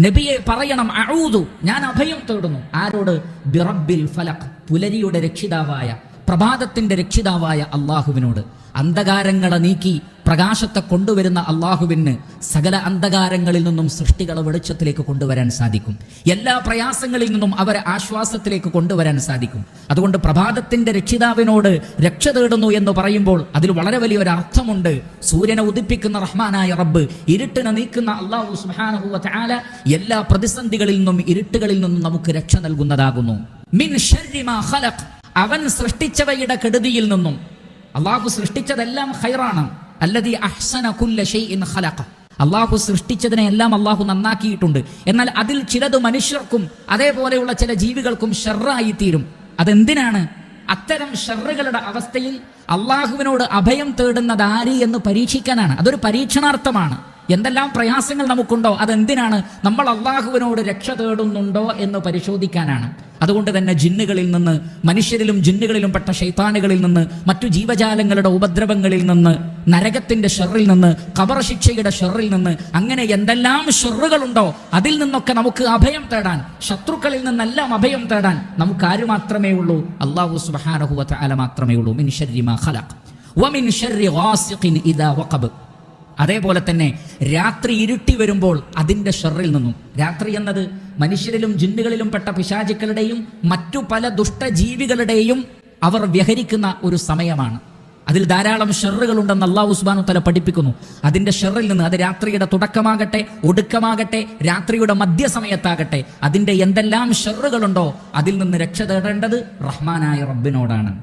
നബിയെ പറയണം അഊദു ഞാൻ അഭയം തേടുന്നു. ആരോട്? ബിറബിൽ ഫലഖ് പുലരിയുടെ രക്ഷിതാവായ പ്രഭാതത്തിന്റെ രക്ഷിതാവായ അള്ളാഹുവിനോട് അന്ധകാരങ്ങളെ നീക്കി പ്രകാശത്തെ കൊണ്ടുവരുന്ന അള്ളാഹുവിന് സകല അന്ധകാരങ്ങളിൽ നിന്നും സൃഷ്ടികളെ വെളിച്ചത്തിലേക്ക് കൊണ്ടുവരാൻ സാധിക്കും. എല്ലാ പ്രയാസങ്ങളിൽ നിന്നും അവരെ ആശ്വാസത്തിലേക്ക് കൊണ്ടുവരാൻ സാധിക്കും. അതുകൊണ്ട് പ്രഭാതത്തിന്റെ രക്ഷിതാവിനോട് രക്ഷ തേടുന്നു എന്ന് പറയുമ്പോൾ അതിൽ വളരെ വലിയൊരു അർത്ഥമുണ്ട്. സൂര്യനെ ഉദിപ്പിക്കുന്ന റഹ്മാനായ റബ്ബ് ഇരുട്ടിനെ നീക്കുന്ന അള്ളാഹു സുബ്ഹാനഹു തആല എല്ലാ പ്രതിസന്ധികളിൽ നിന്നും ഇരുട്ടുകളിൽ നിന്നും നമുക്ക് രക്ഷ നൽകുന്നതാകുന്നു. മിൻ അവൻ സൃഷ്ടിച്ചവയുടെ കെടുതിയിൽ നിന്നും അള്ളാഹു സൃഷ്ടിച്ചതെല്ലാം ഹൈറാണ് അല്ലതി അഹ്സന കുല്ല ഷൈഇൻ ഖലഖ. അള്ളാഹു സൃഷ്ടിച്ചതിനെ എല്ലാം അള്ളാഹു നന്നാക്കിയിട്ടുണ്ട്. എന്നാൽ അതിൽ ചിലത് മനുഷ്യർക്കും അതേപോലെയുള്ള ചില ജീവികൾക്കും ഷെറായി തീരും അതെന്തിനാണ്? അത്തരം ഷെറുകളുടെ അവസ്ഥയിൽ അള്ളാഹുവിനോട് അഭയം തേടുന്നത് ആര് എന്ന് പരീക്ഷിക്കാനാണ്. അതൊരു പരീക്ഷണാർത്ഥമാണ്. എന്തെല്ലാം പ്രയാസങ്ങൾ നമുക്കുണ്ടോ? അതെന്തിനാണ് നമ്മൾ അള്ളാഹുവിനോട് രക്ഷ തേടുന്നുണ്ടോ എന്ന് പരിശോധിക്കാനാണ്. അതുകൊണ്ട് തന്നെ ജിന്നുകളിൽ നിന്ന് മനുഷ്യരിലും ജിന്നുകളിലും പെട്ട ശൈത്താനുകളിൽ നിന്ന് മറ്റു ജീവജാലങ്ങളുടെ ഉപദ്രവങ്ങളിൽ നിന്ന് നരകത്തിന്റെ ഷെറിൽ നിന്ന് കബറ ശിക്ഷയുടെ ഷെറിൽ നിന്ന് അങ്ങനെ എന്തെല്ലാം ഷെറുകളുണ്ടോ അതിൽ നിന്നൊക്കെ നമുക്ക് അഭയം തേടാൻ ശത്രുക്കളിൽ നിന്നെല്ലാം അഭയം തേടാൻ നമുക്ക് ആര് മാത്രമേ ഉള്ളൂ. അള്ളാഹു സുബ്ഹാനഹു വ മാത്രമേ ഉള്ളൂ. മിൻ മാ ഖലഖ്. വമിൻ ഗാസിഖിൻ ഇദാ വഖബ്. അതേപോലെ തന്നെ രാത്രി ഇരുട്ടി വരുമ്പോൾ അതിന്റെ ഷെറിൽ നിന്നും. രാത്രി എന്നത് മനുഷ്യരിലും ജിന്നുകളിലും പെട്ട പിശാചുക്കളുടെയും മറ്റു പല ദുഷ്ടജീവികളുടെയും അവർ വ്യഹരിക്കുന്ന ഒരു സമയമാണ്. അതിൽ ധാരാളം ഷെറുകളുണ്ടെന്ന് അള്ളാഹു ഉസ്മാനു തല പഠിപ്പിക്കുന്നു. അതിന്റെ ഷെറിൽ നിന്ന് അത് രാത്രിയുടെ തുടക്കമാകട്ടെ ഒടുക്കമാകട്ടെ രാത്രിയുടെ മധ്യസമയത്താകട്ടെ അതിന്റെ എന്തെല്ലാം ഷെറുകളുണ്ടോ അതിൽ നിന്ന് രക്ഷ തേടേണ്ടത് റഹ്മാനായ റബ്ബിനോടാണ്.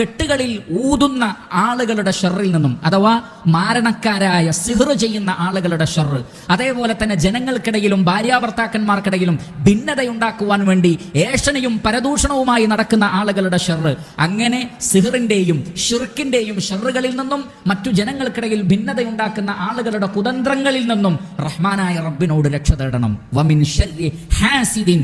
കെട്ടുകളിൽ ഊതുന്ന ആളുകളുടെ ഷെറിൽ നിന്നും അഥവാ മാരണക്കാരായ സിഹർ ചെയ്യുന്ന ആളുകളുടെ ഷെറ്. അതേപോലെ തന്നെ ജനങ്ങൾക്കിടയിലും ഭാര്യാഭർത്താക്കന്മാർക്കിടയിലും ഭിന്നതയുണ്ടാക്കുവാൻ വേണ്ടി ഏഷണിയും പരദൂഷണവുമായി നടക്കുന്ന ആളുകളുടെ ഷെറ്. അങ്ങനെ സിഹറിന്റെയും ഷിർക്കിന്റെയും ഷെറുകളിൽ നിന്നും മറ്റു ജനങ്ങൾക്കിടയിൽ ഭിന്നതയുണ്ടാക്കുന്ന ആളുകളുടെ കുതന്ത്രങ്ങളിൽ നിന്നും റഹ്മാനായ റബ്ബിനോട് രക്ഷ തേടണം. വമിൻ ഹാസിദിൻ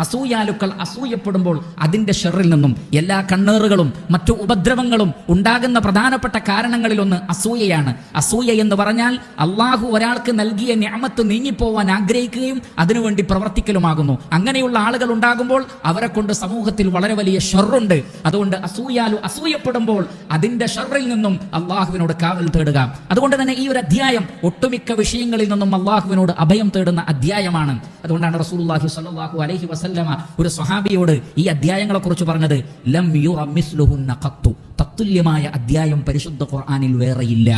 അസൂയാലുക്കൾ അസൂയപ്പെടുമ്പോൾ അതിന്റെ ഷെറിൽ നിന്നും എല്ലാ കണ്ണേറുകളും മറ്റു ഉപദ്രവങ്ങളും ഉണ്ടാകുന്ന പ്രധാനപ്പെട്ട കാരണങ്ങളിലൊന്ന് അസൂയയാണ്. അസൂയ എന്ന് പറഞ്ഞാൽ അള്ളാഹു ഒരാൾക്ക് നൽകിയ ഞാമത്ത് നീങ്ങിപ്പോവാൻ ആഗ്രഹിക്കുകയും അതിനുവേണ്ടി പ്രവർത്തിക്കലുമാകുന്നു. അങ്ങനെയുള്ള ആളുകൾ ഉണ്ടാകുമ്പോൾ അവരെ കൊണ്ട് സമൂഹത്തിൽ വളരെ വലിയ ഷെറുണ്ട്. അതുകൊണ്ട് അസൂയാലു അസൂയപ്പെടുമ്പോൾ അതിന്റെ ഷെറിൽ നിന്നും അള്ളാഹുവിനോട് കാവൽ തേടുക. അതുകൊണ്ട് തന്നെ ഈ ഒരു അധ്യായം ഒട്ടുമിക്ക വിഷയങ്ങളിൽ നിന്നും അള്ളാഹുവിനോട് അഭയം തേടുന്ന അധ്യായമാണ്. അതുകൊണ്ടാണ് റസൂലുള്ളാഹി സ്വല്ലല്ലാഹു അലൈഹി വസല്ലമ ഒരു സ്വഹാബിയോട് ഈ അധ്യായങ്ങളെ കുറിച്ച് പറഞ്ഞത് ലം യു ഖത്തു. തത്തുല്യമായ അധ്യായം പരിശുദ്ധ ഖുർആനിൽ വേറെയില്ല.